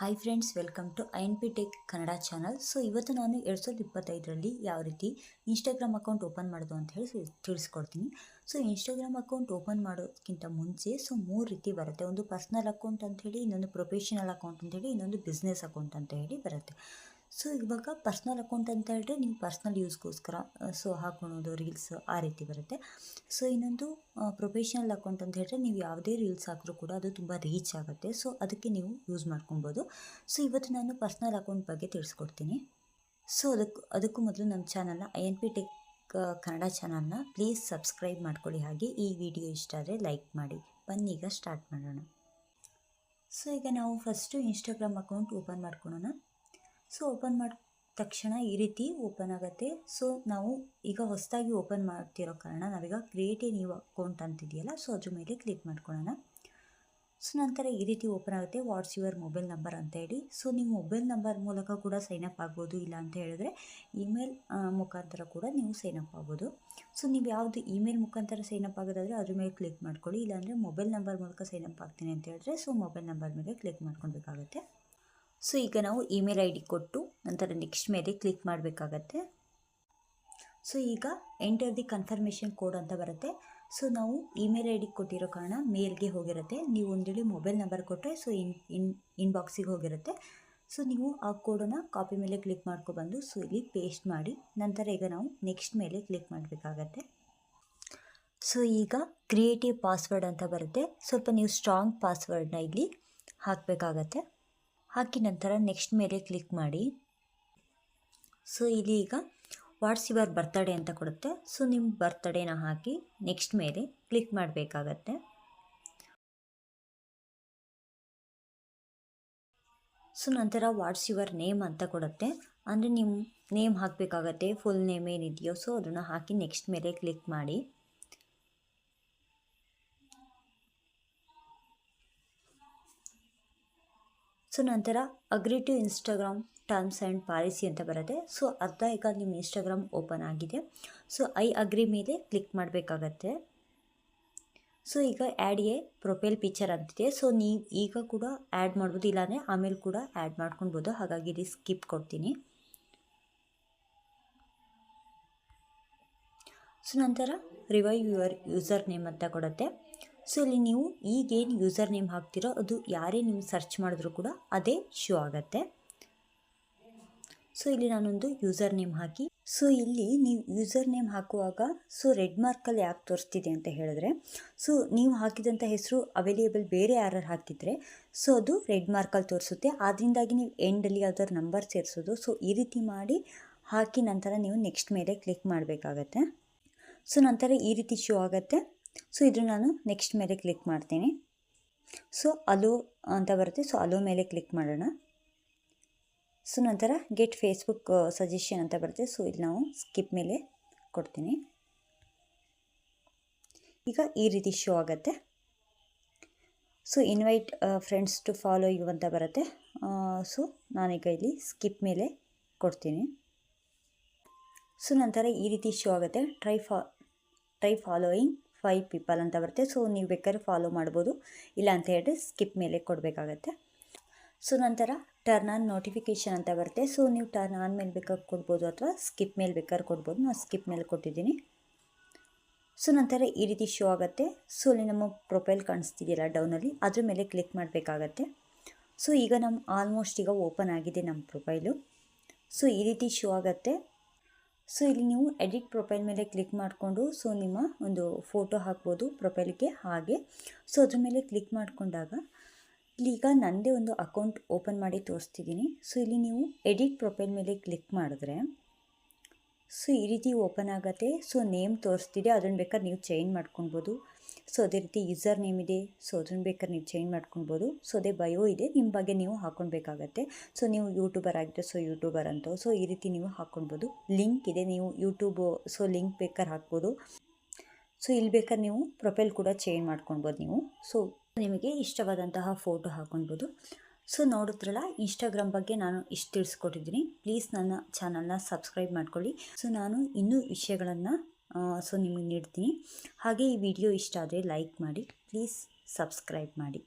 Hi friends welcome to I N P tech Kannada channel so ಇವತ್ತು ನಾನು ಎರಡು ಸಾವಿರದ ಇಪ್ಪತ್ತೈದರಲ್ಲಿ ಯಾವ ರೀತಿ ಇನ್ಸ್ಟಾಗ್ರಾಮ್ ಅಕೌಂಟ್ ಓಪನ್ ಮಾಡೋದು ಅಂತ ಹೇಳಿ ತಿಳಿಸ್ಕೊಡ್ತೀನಿ. ಸೊ ಇನ್ಸ್ಟಾಗ್ರಾಮ್ ಅಕೌಂಟ್ ಓಪನ್ ಮಾಡೋದಕ್ಕಿಂತ ಮುಂಚೆ ಸೊ ಮೂರು ರೀತಿ ಬರುತ್ತೆ. ಒಂದು ಪರ್ಸ್ನಲ್ ಅಕೌಂಟ್ ಅಂತ ಹೇಳಿ, ಇನ್ನೊಂದು ಪ್ರೊಫೆಷನಲ್ ಅಕೌಂಟ್ ಅಂತ ಹೇಳಿ, ಇನ್ನೊಂದು ಬಿಸ್ನೆಸ್ ಅಕೌಂಟ್ ಅಂತ ಹೇಳಿ ಬರುತ್ತೆ. ಸೊ ಇವಾಗ ಪರ್ಸ್ನಲ್ ಅಕೌಂಟ್ ಅಂತ ಹೇಳಿದ್ರೆ ನೀವು ಪರ್ಸ್ನಲ್ ಯೂಸ್ಗೋಸ್ಕರ ಸೊ ಹಾಕೊಳೋದು ರೀಲ್ಸ್ ಆ ರೀತಿ ಬರುತ್ತೆ. ಸೊ ಇನ್ನೊಂದು ಪ್ರೊಫೆಷನಲ್ ಅಕೌಂಟ್ ಅಂತ ಹೇಳಿದ್ರೆ ನೀವು ಯಾವುದೇ ರೀಲ್ಸ್ ಹಾಕಿದ್ರೂ ಕೂಡ ಅದು ತುಂಬ ರೀಚ್ ಆಗುತ್ತೆ. ಸೊ ಅದಕ್ಕೆ ನೀವು ಯೂಸ್ ಮಾಡ್ಕೊಬೋದು ಸೊ ಇವತ್ತು ನಾನು ಪರ್ಸ್ನಲ್ ಅಕೌಂಟ್ ಬಗ್ಗೆ ತಿಳಿಸ್ಕೊಡ್ತೀನಿ. ಸೊ ಅದಕ್ಕೆ ಅದಕ್ಕೂ ಮೊದಲು ನಮ್ಮ ಚಾನಲ್ನ I N P tech Kannada ಚಾನಲ್ನ ಪ್ಲೀಸ್ ಸಬ್ಸ್ಕ್ರೈಬ್ ಮಾಡ್ಕೊಳ್ಳಿ. ಹಾಗೆ ಈ ವಿಡಿಯೋ ಇಷ್ಟ ಆದರೆ ಲೈಕ್ ಮಾಡಿ. ಬನ್ನಿ, ಈಗ ಸ್ಟಾರ್ಟ್ ಮಾಡೋಣ. ಸೊ ಈಗ ನಾವು ಫಸ್ಟು ಇನ್ಸ್ಟಾಗ್ರಾಮ್ ಅಕೌಂಟ್ ಓಪನ್ ಮಾಡ್ಕೊಳ್ಳೋಣ ಸೊ ಓಪನ್ ಮಾಡಿದ ತಕ್ಷಣ ಈ ರೀತಿ ಓಪನ್ ಆಗುತ್ತೆ. ಸೊ ನಾವು ಈಗ ಹೊಸದಾಗಿ ಓಪನ್ ಮಾಡ್ತಿರೋ ಕಾರಣ ನಾವೀಗ ಕ್ರಿಯೇಟ್ ಎ ನ್ಯೂ ಅಕೌಂಟ್ ಅಂತಿದೆಯಲ್ಲ, ಸೊ ಅದ್ರ ಮೇಲೆ ಕ್ಲಿಕ್ ಮಾಡ್ಕೊಳ್ಳೋಣ. ಸೊ ನಂತರ ಈ ರೀತಿ ಓಪನ್ ಆಗುತ್ತೆ. ವಾಟ್ಸ್ ಯುವರ್ ಮೊಬೈಲ್ ನಂಬರ್ ಅಂತ ಹೇಳಿ. ಸೊ ನೀವು ಮೊಬೈಲ್ ನಂಬರ್ ಮೂಲಕ ಕೂಡ ಸೈನ್ ಅಪ್ ಆಗ್ಬೋದು, ಇಲ್ಲ ಅಂತ ಹೇಳಿದ್ರೆ ಇಮೇಲ್ ಮುಖಾಂತರ ಕೂಡ ನೀವು ಸೈನಪ್ ಆಗ್ಬೋದು. ಸೊ ನೀವು ಯಾವುದು ಇಮೇಲ್ ಮುಖಾಂತರ ಅಪ್ ಆಗೋದಾದರೆ ಅದ್ರ ಮೇಲೆ ಕ್ಲಿಕ್ ಮಾಡ್ಕೊಳ್ಳಿ. ಇಲ್ಲಾಂದರೆ ಮೊಬೈಲ್ ನಂಬರ್ ಮೂಲಕ ಸೈನಪ್ ಆಗ್ತೀನಿ ಅಂತ ಹೇಳಿದ್ರೆ ಸೊ ಮೊಬೈಲ್ ನಂಬರ್ ಮೇಲೆ ಕ್ಲಿಕ್ ಮಾಡ್ಕೊಳ್ಬೇಕಾಗತ್ತೆ. ಸೊ ಈಗ ನಾವು ಇಮೇಲ್ ಐ ಡಿ ಕೊಟ್ಟು ನಂತರ ನೆಕ್ಸ್ಟ್ ಮೇಲೆ ಕ್ಲಿಕ್ ಮಾಡಬೇಕಾಗತ್ತೆ. ಸೊ ಈಗ ಎಂಟರ್ ದಿ ಕನ್ಫರ್ಮೇಷನ್ ಕೋಡ್ ಅಂತ ಬರುತ್ತೆ. ಸೊ ನಾವು ಇಮೇಲ್ ಐ ಡಿ ಕೊಟ್ಟಿರೋ ಕಾರಣ ಮೇಲ್ಗೆ ಹೋಗಿರುತ್ತೆ. ನೀವು ಒಂದೇಳಿ ಮೊಬೈಲ್ ನಂಬರ್ ಕೊಟ್ಟರೆ ಸೊ ಇನ್ ಇನ್, ಇನ್ಬಾಕ್ಸಿಗೆ ಹೋಗಿರುತ್ತೆ. ಸೊ ನೀವು ಆ ಕೋಡನ್ನು ಕಾಪಿ ಮೇಲೆ ಕ್ಲಿಕ್ ಮಾಡ್ಕೊಬಂದು ಸೊ ಇಲ್ಲಿ ಪೇಸ್ಟ್ ಮಾಡಿ ನಂತರ ಈಗ ನಾವು ನೆಕ್ಸ್ಟ್ ಮೇಲೆ ಕ್ಲಿಕ್ ಮಾಡಬೇಕಾಗತ್ತೆ. ಸೊ ಈಗ ಕ್ರಿಯೇಟಿವ್ ಪಾಸ್ವರ್ಡ್ ಅಂತ ಬರುತ್ತೆ. ಸ್ವಲ್ಪ ನೀವು ಸ್ಟ್ರಾಂಗ್ ಪಾಸ್ವರ್ಡ್ನ ಇಲ್ಲಿ ಹಾಕಬೇಕಾಗತ್ತೆ. ಹಾಕಿ ನಂತರ ನೆಕ್ಸ್ಟ್ ಮೇಲೆ ಕ್ಲಿಕ್ ಮಾಡಿ. ಸೊ ಇಲ್ಲಿ ಈಗ ವಾಟ್ಸ್ ಯುವರ್ ಬರ್ತಡೇ ಅಂತ ಕೊಡುತ್ತೆ. ಸೊ ನಿಮ್ಮ ಬರ್ತಡೇನ ಹಾಕಿ ನೆಕ್ಸ್ಟ್ ಮೇಲೆ ಕ್ಲಿಕ್ ಮಾಡಬೇಕಾಗತ್ತೆ. ಸೊ ನಂತರ ವಾಟ್ಸ್ ಯುವರ್ ನೇಮ್ ಅಂತ ಕೊಡುತ್ತೆ. ಅಂದರೆ ನಿಮ್ಮ ನೇಮ್ ಹಾಕಬೇಕಾಗತ್ತೆ ಫುಲ್ ನೇಮ್ ಏನಿದೆಯೋ ಸೊ ಅದನ್ನು ಹಾಕಿ ನೆಕ್ಸ್ಟ್ ಮೇಲೆ ಕ್ಲಿಕ್ ಮಾಡಿ. ಸೊ ನಂತರ agree to Instagram terms and policy ಅಂತ ಬರುತ್ತೆ. ಸೊ ಅರ್ಧ ಈಗ ನಿಮ್ಮ ಇನ್ಸ್ಟಾಗ್ರಾಮ್ ಓಪನ್ ಆಗಿದೆ. ಸೊ ಐ ಅಗ್ರಿ ಮೇಲೆ ಕ್ಲಿಕ್ ಮಾಡಬೇಕಾಗತ್ತೆ. ಸೊ ಈಗ ಆ್ಯಡ್ ಎ ಪ್ರೊಫೈಲ್ ಪಿಕ್ಚರ್ ಅಂತಿದೆ. ಸೊ ನೀವು ಈಗ ಕೂಡ ಆ್ಯಡ್ ಮಾಡ್ಬೋದು, ಇಲ್ಲಾಂದರೆ ಆಮೇಲೆ ಕೂಡ ಆ್ಯಡ್ ಮಾಡ್ಕೊಳ್ಬೋದು. ಹಾಗಾಗಿ ಇಲ್ಲಿ ಸ್ಕಿಪ್ ಕೊಡ್ತೀನಿ. ಸೊ ನಂತರ ರಿವೈವ್ ಯುವರ್ ಯೂಸರ್ ನೇಮ್ ಅಂತ ಕೊಡುತ್ತೆ. ಸೊ ಇಲ್ಲಿ ನೀವು ಈಗೇನು ಯೂಸರ್ ನೇಮ್ ಹಾಕ್ತಿರೋ ಅದು ಯಾರೇ ನೀವು ಸರ್ಚ್ ಮಾಡಿದ್ರೂ ಕೂಡ ಅದೇ ಶೋ ಆಗುತ್ತೆ. ಸೊ ಇಲ್ಲಿ ನಾನೊಂದು ಯೂಸರ್ ನೇಮ್ ಹಾಕಿ ಸೊ ಇಲ್ಲಿ ನೀವು ಯೂಸರ್ ನೇಮ್ ಹಾಕುವಾಗ ಸೊ ರೆಡ್ ಮಾರ್ಕಲ್ಲಿ ಯಾಕೆ ತೋರಿಸ್ತಿದೆ ಅಂತ ಹೇಳಿದ್ರೆ ಸೊ ನೀವು ಹಾಕಿದಂಥ ಹೆಸರು ಅವೈಲೇಬಲ್ ಬೇರೆ ಯಾರು ಹಾಕಿದರೆ ಸೊ ಅದು ರೆಡ್ ಮಾರ್ಕಲ್ಲಿ ತೋರಿಸುತ್ತೆ. ಅದರಿಂದಾಗಿ ನೀವು ಎಂಡಲ್ಲಿ ಅದರ ನಂಬರ್ ಸೇರಿಸೋದು ಸೊ ಈ ರೀತಿ ಮಾಡಿ ಹಾಕಿ ನಂತರ ನೀವು ನೆಕ್ಸ್ಟ್ ಮೇಲೆ ಕ್ಲಿಕ್ ಮಾಡಬೇಕಾಗತ್ತೆ. ಸೊ ನಂತರ ಈ ರೀತಿ ಶೋ ಆಗುತ್ತೆ. ಸೊ ಇದು ನಾನು ನೆಕ್ಸ್ಟ್ ಮೇಲೆ ಕ್ಲಿಕ್ ಮಾಡ್ತೀನಿ. ಸೊ ಅಲೋ ಅಂತ ಬರುತ್ತೆ. ಸೊ ಅಲೋ ಮೇಲೆ ಕ್ಲಿಕ್ ಮಾಡೋಣ. ಸೊ ನಂತರ ಗೆಟ್ ಫೇಸ್ಬುಕ್ ಸಜೆಷನ್ ಅಂತ ಬರುತ್ತೆ. ಸೊ ಇಲ್ಲಿ ನಾವು ಸ್ಕಿಪ್ ಮೇಲೆ ಕೊಡ್ತೀನಿ. ಈಗ ಈ ರೀತಿ ಶೋ ಆಗುತ್ತೆ. So invite friends to follow you ಅಂತ ಬರುತ್ತೆ. ಸೊ ನಾನೀಗ ಇಲ್ಲಿ ಸ್ಕಿಪ್ ಮೇಲೆ ಕೊಡ್ತೀನಿ. ಸೊ ನಂತರ ಈ ರೀತಿ ಶೋ ಆಗುತ್ತೆ. ಟ್ರೈ ಫಾ ಟ್ರೈ ಫಾಲೋಯಿಂಗ್ ಫೈವ್ ಪೀಪಲ್ ಅಂತ ಬರುತ್ತೆ. ಸೊ ನೀವು ಬೇಕಾದ್ರೆ ಫಾಲೋ ಮಾಡ್ಬೋದು. ಇಲ್ಲ ಅಂತ ಹೇಳಿದ್ರೆ ಸ್ಕಿಪ್ ಮೇಲೆ ಕೊಡಬೇಕಾಗತ್ತೆ. ಸೊ ನಂತರ ಟರ್ನ್ ಆನ್ ನೋಟಿಫಿಕೇಷನ್ ಅಂತ ಬರುತ್ತೆ. ಸೊ ನೀವು ಟರ್ನ್ ಆನ್ ಮೇಲೆ ಬೇಕಾದ್ರೆ ಕೊಡ್ಬೋದು ಅಥವಾ ಸ್ಕಿಪ್ ಮೇಲೆ ಬೇಕಾದ್ರೆ ಕೊಡ್ಬೋದು. ನಾನು ಸ್ಕಿಪ್ ಮೇಲೆ ಕೊಟ್ಟಿದ್ದೀನಿ. ಸೊ ನಂತರ ಈ ರೀತಿ ಶೋ ಆಗುತ್ತೆ. ಸೊ ಅಲ್ಲಿ ನಮ್ಮ ಪ್ರೊಫೈಲ್ ಕಾಣಿಸ್ತಿದೆಯಲ್ಲ ಡೌನಲ್ಲಿ ಅದ್ರ ಮೇಲೆ ಕ್ಲಿಕ್ ಮಾಡಬೇಕಾಗತ್ತೆ. ಸೊ ಈಗ ನಮ್ಮ ಆಲ್ಮೋಸ್ಟ್ ಈಗ ಓಪನ್ ಆಗಿದೆ ನಮ್ಮ ಪ್ರೊಫೈಲು ಸೊ ಈ ರೀತಿ ಶೋ ಆಗುತ್ತೆ. ಸೊ, ಇಲ್ಲಿ ನೀವು ಎಡಿಟ್ ಪ್ರೊಫೈಲ್ ಮೇಲೆ ಕ್ಲಿಕ್ ಮಾಡಿಕೊಂಡು, ಸೊ, ನಿಮ್ಮ ಒಂದು ಫೋಟೋ ಹಾಕ್ಬೋದು ಪ್ರೊಫೈಲ್ಗೆ ಹಾಗೆ. ಸೊ, ಅದ್ರ ಮೇಲೆ ಕ್ಲಿಕ್ ಮಾಡಿಕೊಂಡಾಗ, ಈಗ ನನ್ನದೇ ಒಂದು ಅಕೌಂಟ್ ಓಪನ್ ಮಾಡಿ ತೋರಿಸ್ತಿದ್ದೀನಿ. ಸೊ, ಇಲ್ಲಿ ನೀವು ಎಡಿಟ್ ಪ್ರೊಫೈಲ್ ಮೇಲೆ ಕ್ಲಿಕ್ ಮಾಡಿದ್ರೆ ಸೊ ಈ ರೀತಿ ಓಪನ್ ಆಗುತ್ತೆ. ಸೊ ನೇಮ್ ತೋರಿಸ್ತಿದೆ ಅದನ್ನು ಬೇಕಾದ್ರೆ ನೀವು ಚೇಂಜ್ ಮಾಡ್ಕೊಳ್ಬೋದು ಸೊ ಅದೇ ರೀತಿ ಯೂಸರ್ ನೇಮ್ ಇದೆ, ಸೊ ಅದನ್ನು ಬೇಕಾದ್ರೆ ನೀವು ಚೇಂಜ್ ಮಾಡ್ಕೊಳ್ಬೋದು ಸೊ ಅದೇ ಬಯೋ ಇದೆ, ನಿಮ್ಮ ಬಗ್ಗೆ ನೀವು ಹಾಕ್ಕೊಳ್ಬೇಕಾಗತ್ತೆ ಸೊ ನೀವು ಯೂಟ್ಯೂಬರ್ ಆಗಿದ್ರೆ, ಸೊ ಯೂಟ್ಯೂಬರ್ ಅಂತ. ಸೊ ಈ ರೀತಿ ನೀವು ಹಾಕ್ಕೊಳ್ಬೋದು ಲಿಂಕ್ ಇದೆ, ನೀವು ಯೂಟ್ಯೂಬು, ಸೊ ಲಿಂಕ್ ಬೇಕಾದ್ರೆ ಹಾಕ್ಬೋದು. ಸೊ ಇಲ್ಲಿ ಬೇಕಾದ್ರೆ ನೀವು ಪ್ರೊಫೈಲ್ ಕೂಡ ಚೇಂಜ್ ಮಾಡ್ಕೊಳ್ಬೋದು ನೀವು. ಸೊ ನಿಮಗೆ ಇಷ್ಟವಾದಂತಹ ಫೋಟೋ ಹಾಕ್ಕೊಳ್ಬೋದು ಸೊ ನೋಡಿದ್ರಲ್ಲ ಇನ್ಸ್ಟಾಗ್ರಾಮ್ ಬಗ್ಗೆ ನಾನು ಇಷ್ಟು ತಿಳಿಸ್ಕೊಟ್ಟಿದ್ದೀನಿ. ಪ್ಲೀಸ್ ನನ್ನ ಚಾನಲ್ನ ಸಬ್ಸ್ಕ್ರೈಬ್ ಮಾಡ್ಕೊಳ್ಳಿ. ಸೊ ನಾನು ಇನ್ನೂ ವಿಷಯಗಳನ್ನು ಸೊ ನಿಮಗೆ ನೀಡ್ತೀನಿ. ಹಾಗೆ ಈ ವಿಡಿಯೋ ಇಷ್ಟ ಆದರೆ ಲೈಕ್ ಮಾಡಿ ಪ್ಲೀಸ್ ಸಬ್ಸ್ಕ್ರೈಬ್ ಮಾಡಿ.